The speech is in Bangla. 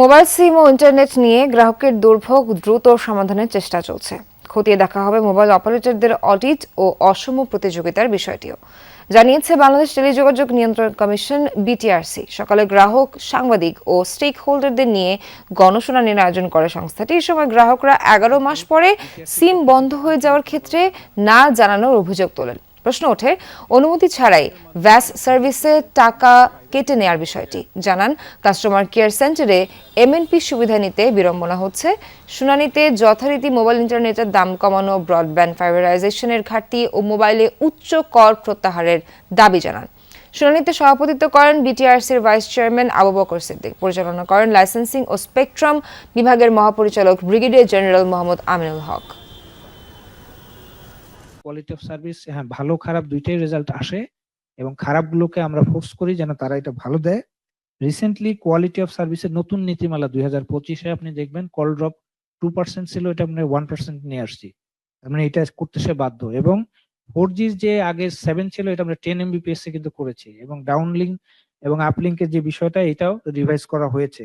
মোবাইল সিম ও ইন্টারনেট নিয়ে গ্রাহকের দুর্ভোগ দ্রুত সমাধানের চেষ্টা চলছে। খতিয়ে দেখা হবে মোবাইল অপারেটরদের অডিট ও অসম প্রতিযোগিতার বিষয়টিও। জানিয়েছে বাংলাদেশ টেলিযোগাযোগ নিয়ন্ত্রণ কমিশন, বিটিআরসি। সকালে গ্রাহক, সাংবাদিক ও স্টেক হোল্ডারদের নিয়ে গণশুনানির আয়োজন করে সংস্থাটি। এই সময় গ্রাহকরা এগারো মাস পরে সিম বন্ধ হয়ে যাওয়ার ক্ষেত্রে না জানানোর অভিযোগ তোলেন। প্রশ্ন ওঠে, অনুমতি ছাড়াই ভ্যাস সার্ভিসে টাকা কেটে নেয়ার বিষয়টি। জানান, কাস্টমার কেয়ার সেন্টারে এমএনপি সুবিধা নিতে বিড়ম্বনা হচ্ছে। শুনানিতে যথারীতি মোবাইল ইন্টারনেটের দাম কমানো, ব্রডব্যান্ড ফাইবারাইজেশনের ঘাটতি ও মোবাইলে উচ্চ কর প্রত্যাহারের দাবি জানান। শুনানিতে সভাপতিত্ব করেন বিটিআরসির ভাইস চেয়ারম্যান আবু বকর সিদ্দিক। পরিচালনা করেন লাইসেন্সিং ও স্পেকট্রাম বিভাগের মহাপরিচালক brigadier general Mohammad Aminul Haque. Quality of service হ্যাঁ ভালো, খারাপ দুইটাই রেজাল্ট আসে এবং খারাপগুলোকে আমরা ফোর্স করি যেন তারা এটা ভালো দেয়। রিসেন্টলি কোয়ালিটি অফ সার্ভিসের নতুন নীতিমালা দুই হাজার পঁচিশে আপনি দেখবেন কল ড্রপ টু পার্সেন্ট ছিল, এটা আমরা ওয়ান পার্সেন্ট নিয়ে আসছি। মানে এটা করতে সে বাধ্য এবং ফোর জির যে আগে সেভেন ছিল, এটা আমরা টেন এমবিপিএস কিন্তু করেছি এবং ডাউনলিঙ্ক এবং আপলিঙ্কের যে বিষয়টা, এটাও রিভাইজ করা হয়েছে।